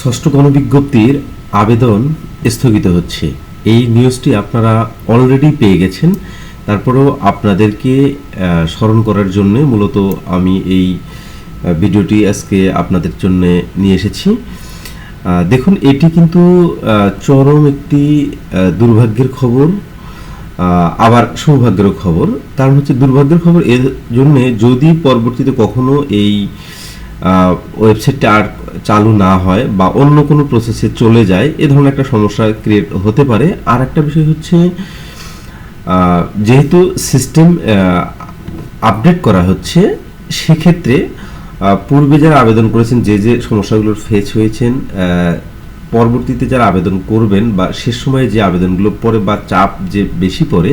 ষষ্ঠ গণবিজ্ঞপ্তির আবেদন স্থগিত হচ্ছে। এই নিউজটি আপনারা অলরেডি পেয়ে গেছেন। তারপরেও আপনাদেরকে স্মরণ করার জন্য মূলত আমি এই ভিডিওটি আজকে আপনাদের জন্য নিয়ে এসেছি। দেখুন, এটি কিন্তু চরম একটি দুর্ভাগ্যের খবর আবার সৌভাগ্যের খবর। কারণ হচ্ছে দুর্ভাগ্যের খবর, এর জন্যে যদি পরবর্তীতে কখনো এই ওয়েবসাইটটা আর চালু না হয় বা অন্য কোনো প্রসেসে চলে যায়, এ ধরনের একটা সমস্যা ক্রিয়েট হতে পারে। আর একটা বিষয় হচ্ছে যেহেতু সিস্টেম আপডেট করা হচ্ছে, সেক্ষেত্রে পূর্বে যারা আবেদন করেছেন, যে যে সমস্যাগুলোর ফেস হয়েছেন পরবর্তীতে যারা আবেদন করবেন বা শেষ সময়ে যে আবেদনগুলো পড়ে বা চাপ যে বেশি পড়ে,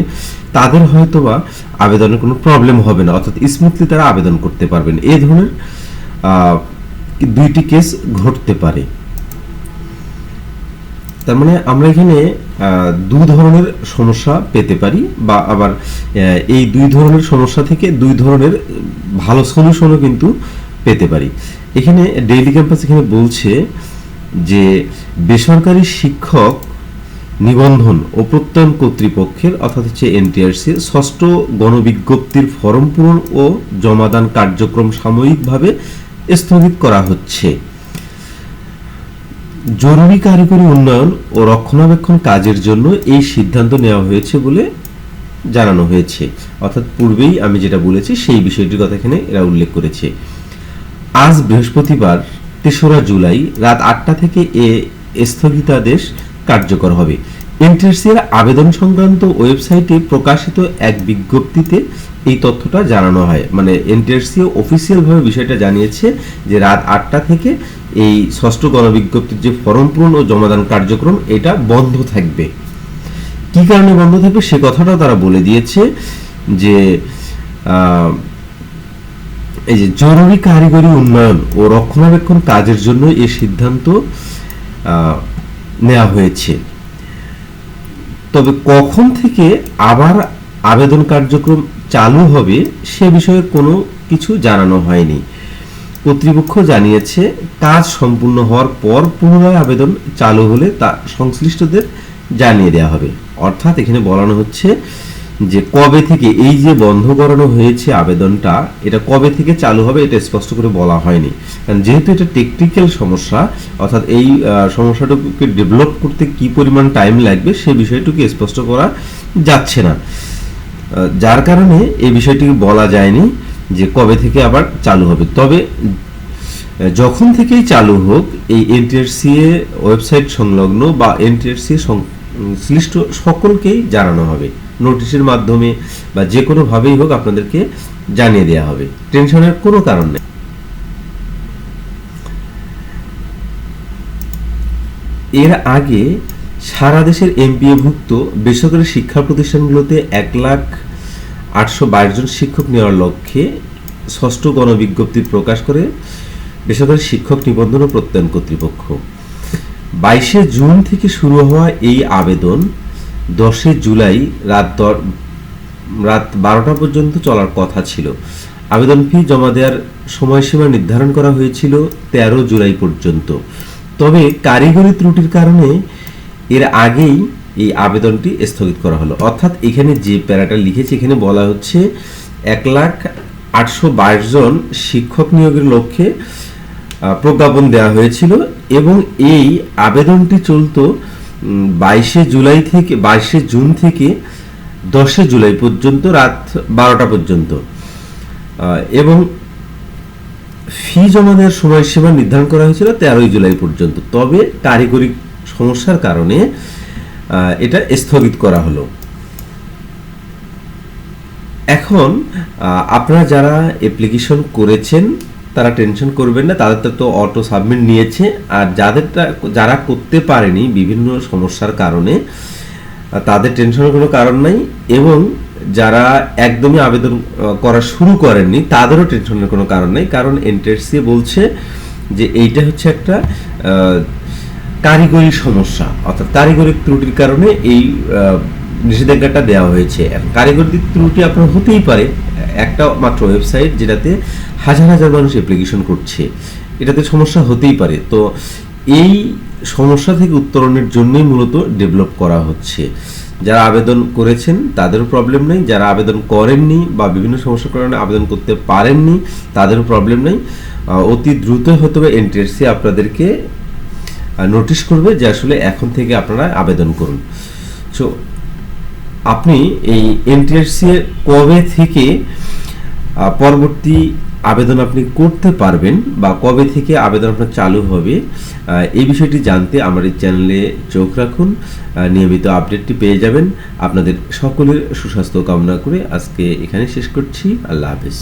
তাদের হয়তো বা আবেদনের কোনো প্রবলেম হবে না। অর্থাৎ স্মুথলি তারা আবেদন করতে পারবেন। এই ধরনের দুইটি কেস ঘটতে পারে। তার মানে আমরা এখানে দুই ধরনের সমস্যা পেতে পারি বা আবার এই দুই ধরনের সমস্যা থেকে দুই ধরনের ভালো সলিউশনও কিন্তু পেতে পারি। এখানে ডেইলি ক্যাম্পাস এখানে বলছে যে বেসরকারি শিক্ষক নিবন্ধন ও প্রত্যয়ন কর্তৃপক্ষের, অর্থাৎ হচ্ছে এনটিআরসি ষষ্ঠ গণবিজ্ঞপ্তির ফরম পূরণ ও জমাদান কার্যক্রম সাময়িকভাবে স্থগিত করা হচ্ছে। জরুরি কারিগরি উন্নয়ন ও রক্ষণাবেক্ষণ কাজের জন্য এই সিদ্ধান্ত নেওয়া হয়েছে বলে জানানো হয়েছে। অর্থাৎ পূর্বেই আমি যেটা বলেছি, সেই বিষয়টির কথা এখানে এরা উল্লেখ করেছে। আজ বৃহস্পতিবার, তেসরা জুলাই, রাত আটটা থেকে এ স্থগিতাদেশ কার্যকর হবে। এনটিএসসির আবেদন সংক্রান্ত ওয়েবসাইটে প্রকাশিত এক বিজ্ঞপ্তিতে এই তথ্যটা জানানো হয়। মানে এনটিএসসি অফিসিয়ালভাবে বিষয়টা জানিয়েছে যে রাত আটটা থেকে এই ষষ্ঠ গণবিজ্ঞপ্তির যে ফর্ম পূরণ ও জমাদান কার্যক্রম, এটা বন্ধ থাকবে। কি কারণে বন্ধ থাকবে সে কথাটাও তারা বলে দিয়েছে যে এই যে জরুরি কারিগরি উন্নয়ন ও রক্ষণাবেক্ষণ কাজের জন্য এই সিদ্ধান্ত নেওয়া হয়েছে। তবে কখন থেকে আবার আবেদন কার্যক্রম চালু হবে সে বিষয়ে কোনো কিছু জানানো হয়নি। কর্তৃপক্ষ জানিয়েছে, কাজ সম্পূর্ণ হওয়ার পর পুনরায় আবেদন চালু হলে তা সংশ্লিষ্টদের জানিয়ে দেওয়া হবে। অর্থাৎ এখানে বলানো হচ্ছে যে কবে থেকে এই যে বন্ধ করানো হয়েছে আবেদনটা, এটা কবে থেকে চালু হবে এটা স্পষ্ট করে বলা হয়নি। কারণ যেহেতু এটা টেকনিক্যাল সমস্যা, অর্থাৎ এই সমস্যাটুকুকে ডেভেলপ করতে কি পরিমাণ টাইম লাগবে সে বিষয়টুকু স্পষ্ট করা যাচ্ছে না। যার কারণে এই বিষয়টিকে বলা যায়নি যে কবে থেকে আবার চালু হবে। তবে যখন থেকেই চালু হোক, এই এনটিআরসিএ ওয়েবসাইট সংলগ্ন বা এনটিআরসি সংশ্লিষ্ট সকলকেই জানানো হবে। নোটিশের মাধ্যমে বা যে কোনোভাবেই হোক আপনাদেরকে জানিয়ে দেওয়া হবে। টেনশনের কোনো কারণ নেই। এর আগে সারা দেশের এমপিএভুক্ত বেসরকারি শিক্ষা প্রতিষ্ঠানগুলোতে এক লাখ আটশো বাইশ জন শিক্ষক নেওয়ার লক্ষ্যে ষষ্ঠ গণবিজ্ঞপ্তি প্রকাশ করে বেসরকারি শিক্ষক নিবন্ধন ও প্রত্যয়ন কর্তৃপক্ষ। বাইশে জুন থেকে শুরু হওয়া এই আবেদন দশে জুলাই রাত রাত বারোটা পর্যন্ত চলার কথা ছিল। আবেদন ফি জমা দেওয়ার সময়সীমা নির্ধারণ করা হয়েছিল তেরো জুলাই পর্যন্ত। তবে কারিগরি ত্রুটির কারণে এর আগেই এই আবেদনটি স্থগিত করা হলো। অর্থাৎ এখানে যে প্যারাটা লিখেছে, এখানে বলা হচ্ছে এক লাখ আটশো বাইশ জন শিক্ষক নিয়োগের লক্ষ্যে প্রজ্ঞাপন দেওয়া হয়েছিল এবং এই আবেদনটি চলতো বাইশে জুলাই থেকে, বাইশে জুন থেকে দশে জুলাই পর্যন্ত, রাত বারোটা পর্যন্ত। এবং ফি জমা দেওয়ার সময়সীমা নির্ধারণ করা হয়েছিল তেরোই জুলাই পর্যন্ত। তবে কারিগরি সমস্যার কারণে এটা স্থগিত করা হলো। এখন আপনারা যারা অ্যাপ্লিকেশন করেছেন তারা টেনশন করবেন না, তাদের তো অটো সাবমিট নিয়েছে। আর যাদেরটা, যারা করতে পারেনি বিভিন্ন সমস্যার কারণে, তাদের টেনশনের কোনো কারণ নাই এবং যারা একদমই আবেদন করা শুরু করেননি, তাদেরও টেনশনের কোনো কারণ নেই। কারণ এনটিএসসি বলছে যে এইটা হচ্ছে একটা কারিগরি সমস্যা, অর্থাৎ কারিগরি ত্রুটির কারণে এই নিষেধাজ্ঞাটা দেওয়া হয়েছে। কারিগরি ত্রুটি আপনার হতেই পারে। একটা মাত্র ওয়েবসাইট যেটাতে হাজার হাজার মানুষ অ্যাপ্লিকেশন করছে। এটাতে সমস্যা হতেই পারে। তো এই সমস্যা থেকে উত্তরণের জন্যই মূলত ডেভেলপ করা হচ্ছে। যারা আবেদন করেছেন, তাদেরও প্রবলেম নেই। যারা আবেদন করেননি বা বিভিন্ন সমস্যার কারণে আবেদন করতে পারেননি, তাদেরও প্রবলেম নেই। অতি দ্রুত হয়তো এনটিএসসি আপনাদেরকে নোটিশ করবে যে আসলে এখন থেকে আপনারা আবেদন করুন। সো আপনি এই এনটিএসসি কবে থেকে পরবর্তী আবেদন আপনি করতে পারবেন বা কবে থেকে আবেদন আপনার চালু হবে এই বিষয়টি জানতে আমার এই চ্যানেলে চোখ রাখুন। নিয়মিত আপডেটটি পেয়ে যাবেন। আপনাদের সকলের সুস্বাস্থ্য কামনা করে আজকে এখানে শেষ করছি। আল্লাহ হাফেজ।